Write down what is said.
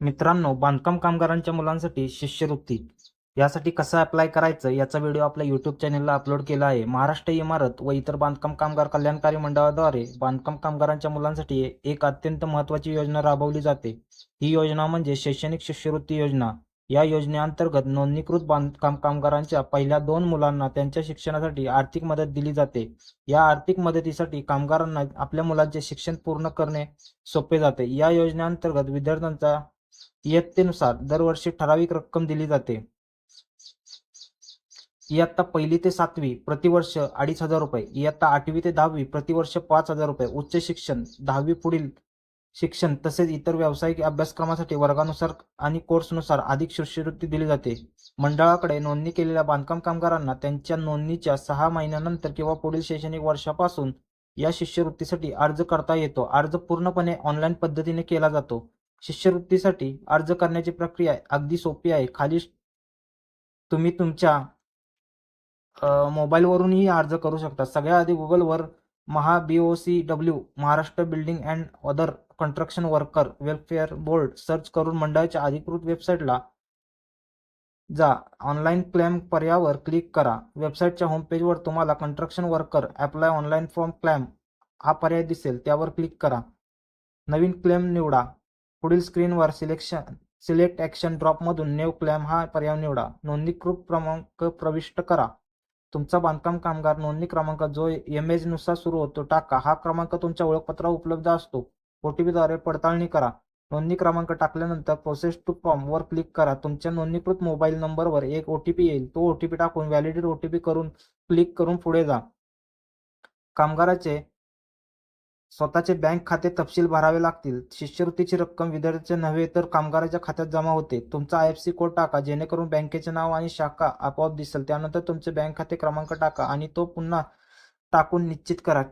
मित्रांनो बांधकाम कामगारांच्या मुलांसाठी शिष्यवृत्ती. यासाठी कसं अप्लाय करायचं याचा व्हिडिओ आपल्या यूट्यूब चॅनलला अपलोड केला आहे. महाराष्ट्र इमारत व इतर बांधकाम कामगार कल्याणकारी मंडळाद्वारे बांधकाम कामगारांच्या मुलांसाठी एक अत्यंत महत्त्वाची योजना राबवली जाते. ही योजना म्हणजे शैक्षणिक शिष्यवृत्ती योजना. या योजनेअंतर्गत नोंदणीकृत बांधकाम कामगारांच्या पहिल्या दोन मुलांना त्यांच्या शिक्षणासाठी आर्थिक मदत दिली जाते. या आर्थिक मदतीसाठी कामगारांना आपल्या मुलांचे शिक्षण पूर्ण करणे सोपे जाते. या योजनेअंतर्गत विद्यार्थ्यांचा इयत्तेनुसार दरवर्षी ठराविक रक्कम दिली जाते. इयत्ता पहिली ते सातवी प्रतिवर्ष अडीच हजार रुपये. इयत्ता आठवी ते दहावी प्रतिवर्ष पाच हजार रुपये. उच्च शिक्षण दहावी पुढील शिक्षण तसेच इतर व्यावसायिक अभ्यासक्रमासाठी वर्गानुसार आणि कोर्सनुसार अधिक शिष्यवृत्ती दिली जाते. मंडळाकडे नोंदणी केलेल्या बांधकाम कामगारांना त्यांच्या नोंदणीच्या सहा महिन्यानंतर किंवा पुढील शैक्षणिक वर्षापासून या शिष्यवृत्तीसाठी अर्ज करता येतो. अर्ज पूर्णपणे ऑनलाईन पद्धतीने केला जातो. शिष्यवृत्तीसाठी अर्ज करण्याची प्रक्रिया अगदी सोपी आहे. खाली तुम्ही तुमच्या मोबाईलवरूनही अर्ज करू शकता. सगळ्या आधी गुगलवर Maha B O C W Maharashtra building and other construction worker welfare board search करून मंडळाच्या अधिकृत वेबसाईटला जा. ऑनलाईन क्लेम पर्यावर क्लिक करा. वेबसाईटच्या होमपेजवर तुम्हाला construction worker apply online form claim हा पर्याय दिसेल. त्यावर क्लिक करा. नवीन क्लेम निवडा. पुढील स्क्रीनवर सिलेक्शन सिलेक्ट ॲक्शन ड्रॉपमधून नेव क्लॅम हा पर्याय निवडा. नोंदणीकृत क्रमांक प्रविष्ट करा. तुमचा बांधकाम कामगार नोंदणी क्रमांक जो एमनुसार सुरू होतो टाका. हा क्रमांक तुमच्या ओळखपत्रावर उपलब्ध असतो. ओ टी पीद्वारे पडताळणी करा. नोंदणी क्रमांक टाकल्यानंतर प्रोसेस टू फॉर्म वर क्लिक करा. तुमच्या नोंदणीकृत मोबाईल नंबरवर एक ओ टी पी येईल. तो ओ टी पी टाकून व्हॅलिडेट ओ टी पी करून क्लिक करून पुढे जा. कामगाराचे स्वतःचे बँक खाते तपशील भरावे लागतील. शिष्यवृत्तीची रक्कम विद्यार्थ्याच्या नव्हे तर कामगाराच्या खात्यात जमा होते. तुमचा आय एफ सी कोड टाका जेणेकरून बँकेचे नाव आणि शाखा आपोआप दिसेल. त्यानंतर तुमचे बँक खाते क्रमांक टाका आणि तो पुन्हा टाकून निश्चित करा.